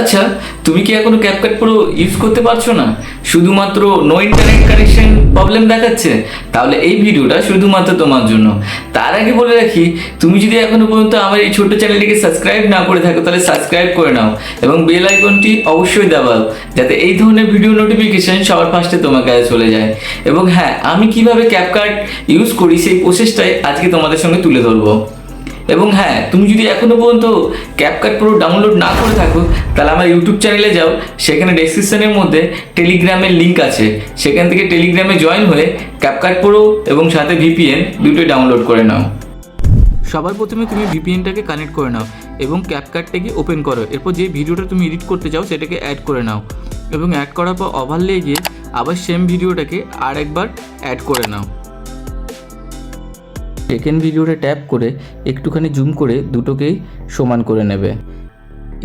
আচ্ছা তুমি কি এখনও ক্যাপকাট প্রো ইউজ করতে পারছ না? শুধুমাত্র নো ইন্টারনেট কানেকশন প্রবলেম দেখাচ্ছে। তাহলে এই ভিডিওটা শুধুমাত্র তোমার জন্য। তার আগে বলে রাখি, তুমি যদি এখনও পর্যন্ত আমার এই ছোট্ট চ্যানেলটিকে সাবস্ক্রাইব না করে থাকো, তাহলে সাবস্ক্রাইব করে নাও এবং বেল আইকনটি অবশ্যই দাবাও, যাতে এই ধরনের ভিডিও নোটিফিকেশন সবার ফার্স্টে তোমার কাছে চলে যায়। এবং হ্যাঁ আমি কীভাবে ক্যাপকাট ইউজ করি সেই প্রসেসটাই আজকে তোমাদের সঙ্গে তুলে ধরবো। এবং হ্যাঁ তুমি যদি এখনও পর্যন্ত ক্যাপকাট প্রো ডাউনলোড না করে থাকো, তাহলে আমার ইউটিউব চ্যানেলে যাও, সেখানে ডেসক্রিপশনের মধ্যে টেলিগ্রামের লিঙ্ক আছে। সেখান থেকে টেলিগ্রামে জয়েন হয়ে ক্যাপকাট প্রো এবং সাথে ভিপিএন দুটোই ডাউনলোড করে নাও। সবার প্রথমে তুমি ভিপিএনটাকে কানেক্ট করে নাও এবং ক্যাপকাটটাকে ওপেন করো। এরপর যে ভিডিওটা তুমি এডিট করতে চাও, সেটাকে অ্যাড করে নাও এবং অ্যাড করার পর ওভারলে গিয়ে আবার সেম ভিডিওটাকে আর একবার অ্যাড করে নাও। সেকেন্ড ভিডিওটা ট্যাপ করে একটুখানি জুম করে দুটোকেই সমান করে নেবে।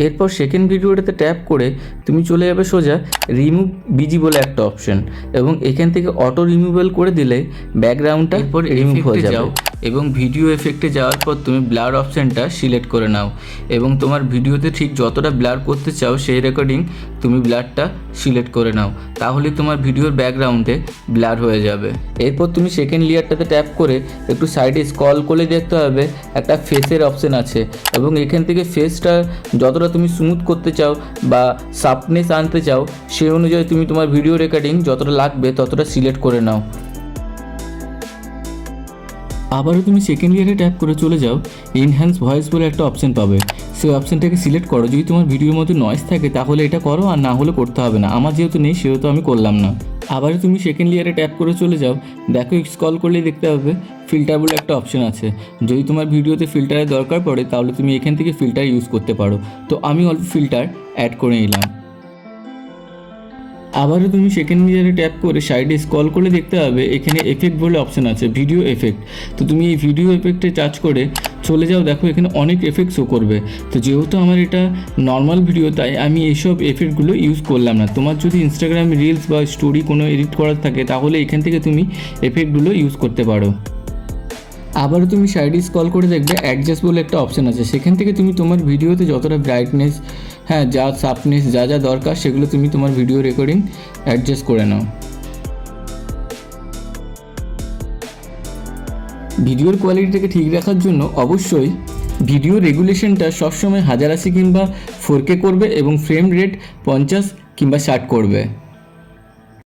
এরপর সেকেন্ড ভিডিওটাতে ট্যাপ করে তুমি চলে যাবে সোজা রিমুভ বিজি বলে একটা অপশন এবং এখান থেকে অটো রিমুভাল করে দিলে ব্যাকগ্রাউন্ডটা এরপর রিমুভ হয়ে যাবে। এবং ভিডিও এফেক্টে যাওয়ার পর তুমি ব্লার অপশানটা সিলেক্ট করে নাও এবং তোমার ভিডিওতে ঠিক যতটা ব্লার করতে চাও সেই রেকর্ডিং তুমি ব্লারটা সিলেক্ট করে নাও। তাহলে তোমার ভিডিওর ব্যাকগ্রাউন্ডে ব্লার হয়ে যাবে। এরপর তুমি সেকেন্ড লেয়ারটাতে ট্যাপ করে একটু সাইডে স্ক্রল করে দেখতে হবে একটা ফেসের অপশন আছে এবং এখান থেকে ফেসটা যতটা তুমি স্মুথ করতে চাও বা সাফনেস আনতে চাও, সেই অনুযায়ী তুমি তোমার ভিডিও রেকর্ডিং যতটা লাগবে ততটা সিলেক্ট করে নাও। আবারও তুমি সেকেন্ড ইয়ারে ট্যাপ করে চলে যাও এনহ্যান্স ভয়েস বলে একটা অপশন পাবে। সেই অপশনটাকে সিলেক্ট করো, যদি তোমার ভিডিওর মধ্যে নয়েজ থাকে, তাহলে এটা করো, আর না হলে করতে হবে না। আমার যেহেতু নেই, সেহেতু আমি করলাম না। আবারও তুমি সেকেন্ড ইয়ারে ট্যাপ করে চলে যাও, দেখো স্কল করলেই দেখতে পাবে ফিল্টার বলে একটা অপশন আছে। যদি তোমার ভিডিওতে ফিল্টারের দরকার পড়ে, তাহলে তুমি এখান থেকে ফিল্টার ইউজ করতে পারো। তো আমি অল্প ফিল্টার অ্যাড করে নিলাম। আবারও তুমি সেকেন্ড মিরারে ট্যাপ করে সাইডে স্ক্রল করে দেখতে পাবে, এখানে এফেক্ট বলে অপশন আছে ভিডিও এফেক্ট তো তুমি এই ভিডিও এফেক্টে টাচ করে চলে যাও, দেখো এখানে অনেক এফেক্ট শো করবে। তো যেহেতু আমার এটা নর্মাল ভিডিও তাই আমি এইসব এফেক্টগুলো ইউজ করলাম না। তোমার যদি ইনস্টাগ্রাম রিলস বা স্টোরি কোনো এডিট করার থাকে, তাহলে এখান থেকে তুমি এফেক্টগুলো ইউজ করতে পারো। আবারও তুমি সাইডে স্ক্রল করে দেখবে অ্যাডজাস্ট বলে একটা অপশন আছে। সেখান থেকে তুমি তোমার ভিডিওতে যতটা ব্রাইটনেস হ্যাঁ যা সাফনেস যা যা দরকার সেগুলো তুমি তোমার ভিডিও রেকর্ডিং অ্যাডজাস্ট করে নাও। ভিডিওর কোয়ালিটিটাকে ঠিক রাখার জন্য অবশ্যই ভিডিও রেগুলেশনটা সবসময় হাজার আশি কিংবা ফোর কে করবে এবং ফ্রেম রেট পঞ্চাশ কিংবা ষাট করবে।